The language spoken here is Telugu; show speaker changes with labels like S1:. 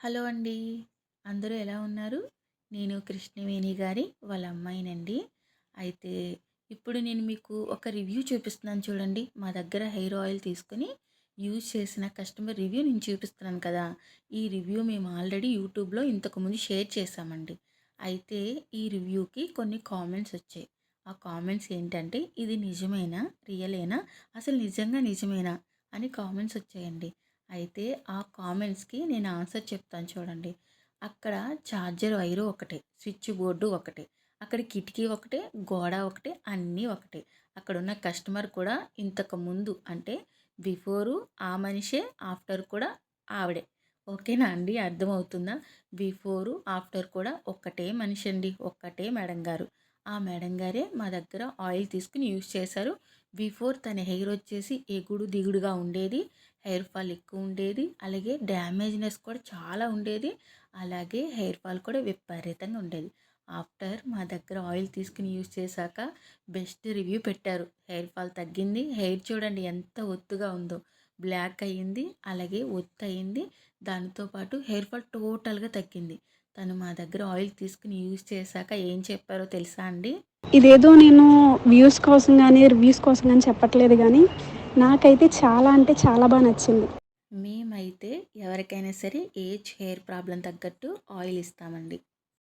S1: హలో అండి. అందరూ ఎలా ఉన్నారు? నేను కృష్ణవేణి గారి వాళ్ళ అమ్మాయినండి. అయితే ఇప్పుడు నేను మీకు ఒక రివ్యూ చూపిస్తున్నాను చూడండి. మా దగ్గర హెయిర్ ఆయిల్ తీసుకొని యూజ్ చేసిన కస్టమర్ రివ్యూ నేను చూపిస్తున్నాను కదా. ఈ రివ్యూ మేము ఆల్రెడీ యూట్యూబ్లో ఇంతకుముందు షేర్ చేసామండి అయితే ఈ రివ్యూకి కొన్ని కామెంట్స్ వచ్చాయి. ఆ కామెంట్స్ ఏంటంటే ఇది నిజమేనా? రియలేనా? అసలు నిజంగా నిజమేనా? అని కామెంట్స్ వచ్చాయండి. అయితే ఆ కామెంట్స్కి నేను ఆన్సర్ చెప్తాను చూడండి. అక్కడ ఛార్జర్ వైరు ఒకటే స్విచ్ బోర్డు ఒకటే అక్కడ కిటికీ ఒకటే గోడ ఒకటే అన్నీ ఒకటే. అక్కడ ఉన్న కస్టమర్ కూడా ఇంతకు ముందు అంటే బిఫోరు ఆ మనిషే ఆఫ్టర్ కూడా ఆవిడే. ఓకేనా అండి? అర్థమవుతుందా? బిఫోరు ఆఫ్టర్ కూడా ఒక్కటే మనిషి అండి ఒక్కటే మేడం గారు. ఆ మేడం గారే మా దగ్గర ఆయిల్ తీసుకుని యూజ్ చేశారు. బిఫోర్ తన హెయిర్ వచ్చేసి ఎగుడు దిగుడుగా ఉండేది హెయిర్ ఫాల్ ఎక్కువ ఉండేది అలాగే డ్యామేజ్నెస్ కూడా చాలా ఉండేది అలాగే హెయిర్ ఫాల్ కూడా విపరీతంగా ఉండేది. ఆఫ్టర్ మా దగ్గర ఆయిల్ తీసుకుని యూజ్ చేశాక బెస్ట్ రివ్యూ పెట్టారు. హెయిర్ ఫాల్ తగ్గింది. హెయిర్ చూడండి ఎంత ఒత్తుగా ఉందో. బ్లాక్ అయ్యింది అలాగే ఒత్తు అయ్యింది. దానితో పాటు హెయిర్ ఫాల్ టోటల్గా తగ్గింది. తను మా దగ్గర ఆయిల్ తీసుకుని యూజ్ చేశాక ఏం చెప్పారో తెలుసా అండి?
S2: ఇదేదో నేను వ్యూస్ కోసం కానీ రివ్యూస్ కోసం కానీ చెప్పట్లేదు కానీ నాకైతే చాలా అంటే చాలా బాగా నచ్చింది.
S1: మేమైతే ఎవరికైనా సరే ఏజ్ హెయిర్ ప్రాబ్లం తగ్గట్టు ఆయిల్ ఇస్తామండి.